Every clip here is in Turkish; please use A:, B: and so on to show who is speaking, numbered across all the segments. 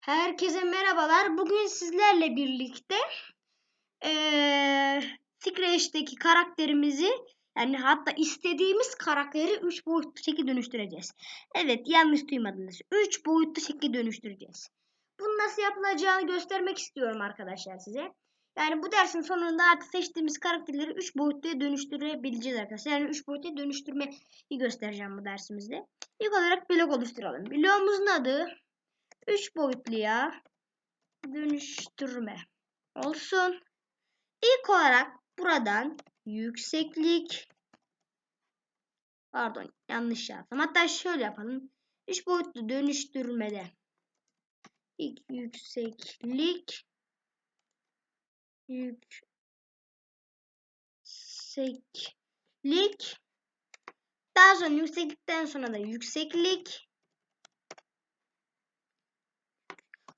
A: Herkese merhabalar. Bugün sizlerle birlikte eee Scratch'teki karakterimizi yani hatta istediğimiz karakteri 3 boyutlu şekilde dönüştüreceğiz. Evet yanlış duymadınız. 3 boyutlu şekilde dönüştüreceğiz. Bunu nasıl yapılacağını göstermek istiyorum arkadaşlar size. Yani bu dersin sonunda artık seçtiğimiz karakterleri 3 boyutluya dönüştürebileceğiz arkadaşlar. Yani 3 boyutluya dönüştürmeyi göstereceğim bu dersimizde. İlk olarak blok oluşturalım. Bloğumuzun adı 3 boyutluya dönüştürme. Olsun. İlk olarak buradan yükseklik. Pardon yanlış yaptım. Hatta şöyle yapalım. 3 boyutlu dönüştürmede. İlk yükseklik. Yükseklik. Daha sonra yükseklikten sonra da yükseklik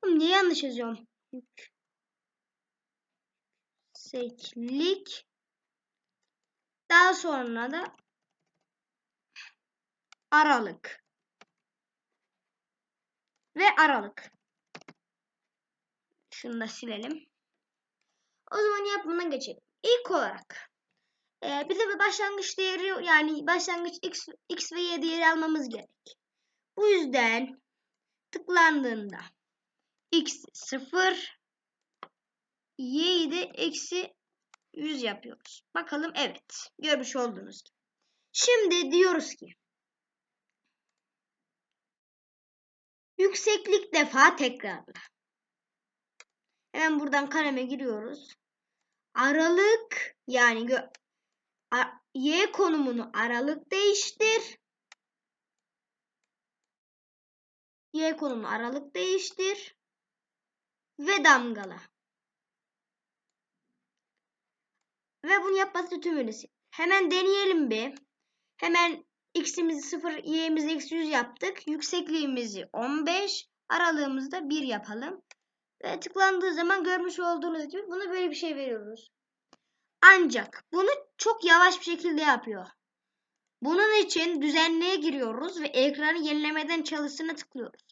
A: Oğlum niye yanlış yazıyorum? Yükseklik. Daha sonra da aralık. Ve aralık. Şunu da silelim. O zaman yapımına geçelim. İlk olarak e, bize bir başlangıç değeri yani başlangıç x, x ve y değeri almamız gerek. Bu yüzden tıklandığında x 0 y'yi de eksi 100 yapıyoruz. Bakalım evet. Görmüş olduğunuz gibi. Şimdi diyoruz ki yükseklik defa tekrarla. Hemen buradan kaleme giriyoruz. Aralık yani y konumunu aralık değiştir. Y konumunu aralık değiştir ve damgala. Ve bunu yapması tümünüz. Hemen deneyelim bir. Hemen x'imizi 0, y'imizi eksi 100 yaptık. Yüksekliğimizi 15, aralığımızı da 1 yapalım. Ve tıklandığı zaman görmüş olduğunuz gibi bunu böyle bir şey veriyoruz. Ancak bunu çok yavaş bir şekilde yapıyor. Bunun için düzenleye giriyoruz ve ekranı yenilemeden çalışsına tıklıyoruz.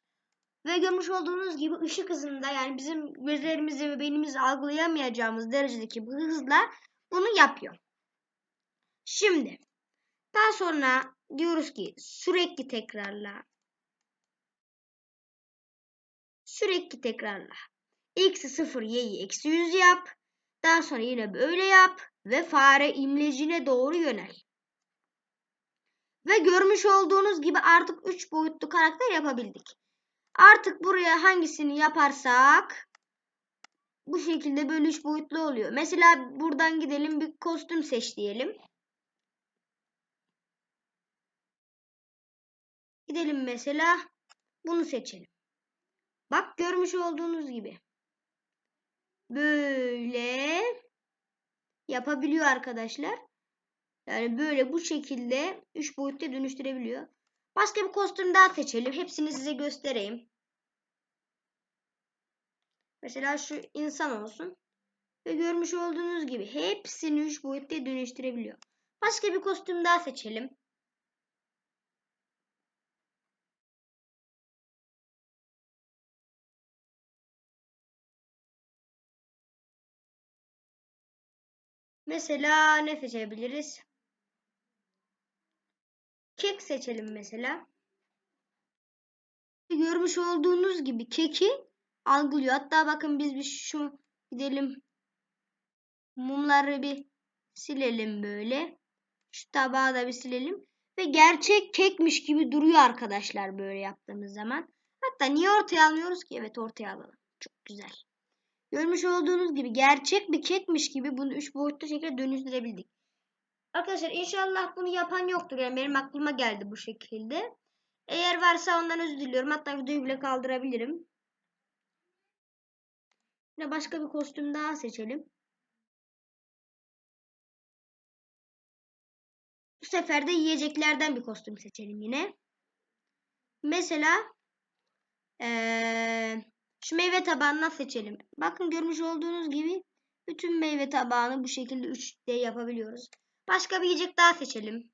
A: Ve görmüş olduğunuz gibi ışık hızında yani bizim gözlerimizi ve beynimizi algılayamayacağımız derecedeki bu hızla bunu yapıyor. Şimdi daha sonra diyoruz ki sürekli tekrarla. Sürekli tekrarla. X'i 0 y'yi eksi 100 yap. Daha sonra yine böyle yap. Ve fare imlecine doğru yönel. Ve görmüş olduğunuz gibi artık 3 boyutlu karakter yapabildik. Artık buraya hangisini yaparsak bu şekilde böyle üç boyutlu oluyor. Mesela buradan gidelim bir kostüm seç diyelim. Gidelim mesela bunu seçelim. Bak görmüş olduğunuz gibi. Böyle yapabiliyor arkadaşlar. Yani böyle bu şekilde 3 boyutta dönüştürebiliyor. Başka bir kostüm daha seçelim. Hepsini size göstereyim. Mesela şu insan olsun. Ve görmüş olduğunuz gibi hepsini 3 boyutta dönüştürebiliyor. Başka bir kostüm daha seçelim. Mesela ne seçebiliriz? Kek seçelim mesela. Görmüş olduğunuz gibi keki algılıyor. Hatta bakın biz bir şu gidelim mumları bir silelim böyle. Şu tabağı da bir silelim. Ve gerçek kekmiş gibi duruyor arkadaşlar böyle yaptığımız zaman. Hatta niye ortaya almıyoruz ki? Evet ortaya alalım. Çok güzel. Görmüş olduğunuz gibi gerçek bir kekmiş gibi bunu 3 boyutlu şekilde dönüştürebildik. Arkadaşlar inşallah bunu yapan yoktur. Yani benim aklıma geldi bu şekilde. Eğer varsa ondan özür diliyorum. Hatta videoyu bile kaldırabilirim. Yine başka bir kostüm daha seçelim. Bu sefer de yiyeceklerden bir kostüm seçelim yine. Mesela ee, şu meyve tabağından seçelim. Bakın görmüş olduğunuz gibi bütün meyve tabağını bu şekilde 3D yapabiliyoruz. Başka bir yiyecek daha seçelim.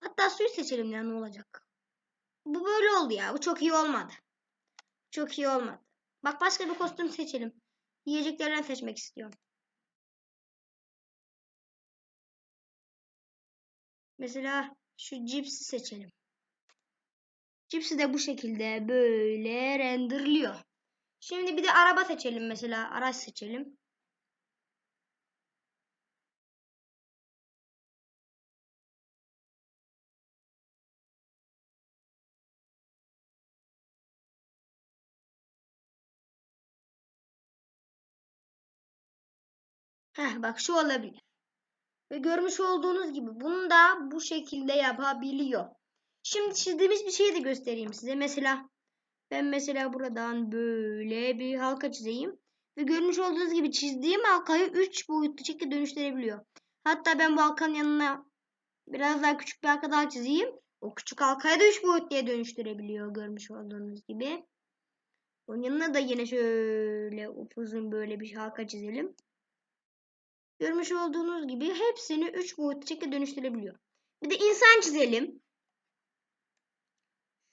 A: Hatta suyu seçelim ya ne olacak. Bu böyle oldu ya. Bu çok iyi olmadı. Çok iyi olmadı. Bak başka bir kostüm seçelim. Yiyeceklerden seçmek istiyorum. Mesela şu cipsi seçelim. Cipsi de bu şekilde böyle renderliyor. Şimdi bir de araba seçelim mesela. Araç seçelim. Heh, bak şu olabilir. Ve görmüş olduğunuz gibi bunu da bu şekilde yapabiliyor. Şimdi çizdiğimiz bir şeyi de göstereyim size. Mesela ben mesela buradan böyle bir halka çizeyim. Ve görmüş olduğunuz gibi çizdiğim halkayı 3 boyutlu şekilde dönüştürebiliyor. Hatta ben bu halkanın yanına biraz daha küçük bir halka daha çizeyim. O küçük halkayı da 3 boyutluya dönüştürebiliyor görmüş olduğunuz gibi. Onun yanına da yine şöyle upuzun böyle bir halka çizelim. Görmüş olduğunuz gibi hepsini 3 boyutlu şekilde dönüştürebiliyor. Bir de insan çizelim.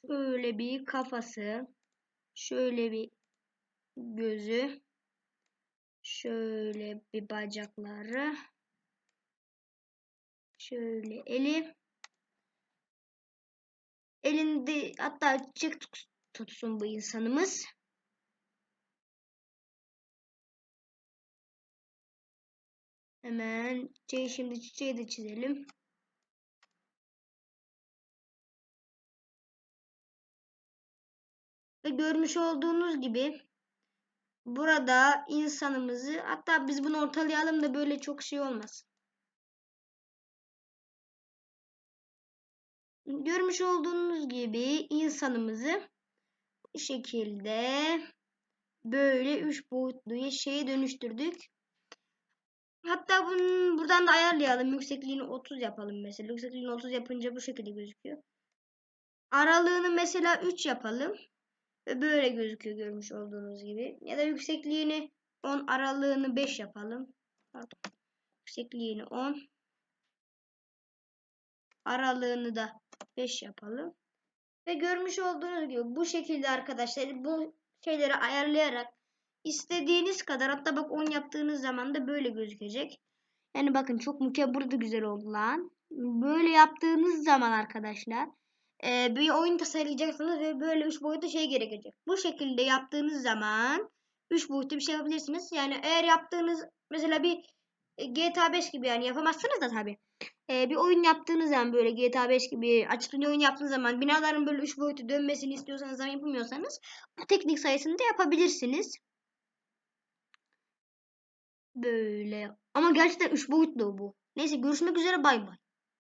A: Şöyle bir kafası. Şöyle bir gözü. Şöyle bir bacakları. Şöyle eli. Elinde hatta çık tutsun bu insanımız. Hemen çiçeği şimdi çiçeği de çizelim. Ve görmüş olduğunuz gibi burada insanımızı hatta biz bunu ortalayalım da böyle çok şey olmaz. Görmüş olduğunuz gibi insanımızı bu şekilde böyle üç boyutlu şeye dönüştürdük. Hatta bunu buradan da ayarlayalım. Yüksekliğini 30 yapalım mesela. Yüksekliğini 30 yapınca bu şekilde gözüküyor. Aralığını mesela 3 yapalım. Ve böyle gözüküyor görmüş olduğunuz gibi. Ya da yüksekliğini 10 aralığını 5 yapalım. Yüksekliğini 10. Aralığını da 5 yapalım. Ve görmüş olduğunuz gibi bu şekilde arkadaşlar bu şeyleri ayarlayarak istediğiniz kadar hatta bak 10 yaptığınız zaman da böyle gözükecek. Yani bakın çok mükemmel burada güzel oldu lan. Böyle yaptığınız zaman arkadaşlar e, bir oyun tasarlayacaksınız ve böyle 3 boyutlu şey gerekecek. Bu şekilde yaptığınız zaman 3 boyutlu bir şey yapabilirsiniz. Yani eğer yaptığınız mesela bir e, GTA 5 gibi yani yapamazsınız da tabi. Ee, bir oyun yaptığınız zaman böyle GTA 5 gibi açık dünya oyun yaptığınız zaman binaların böyle 3 boyutlu dönmesini istiyorsanız ama yapamıyorsanız bu teknik sayesinde yapabilirsiniz. Böyle. Ama gerçekten 3 boyutlu bu. Neyse görüşmek üzere bay bay.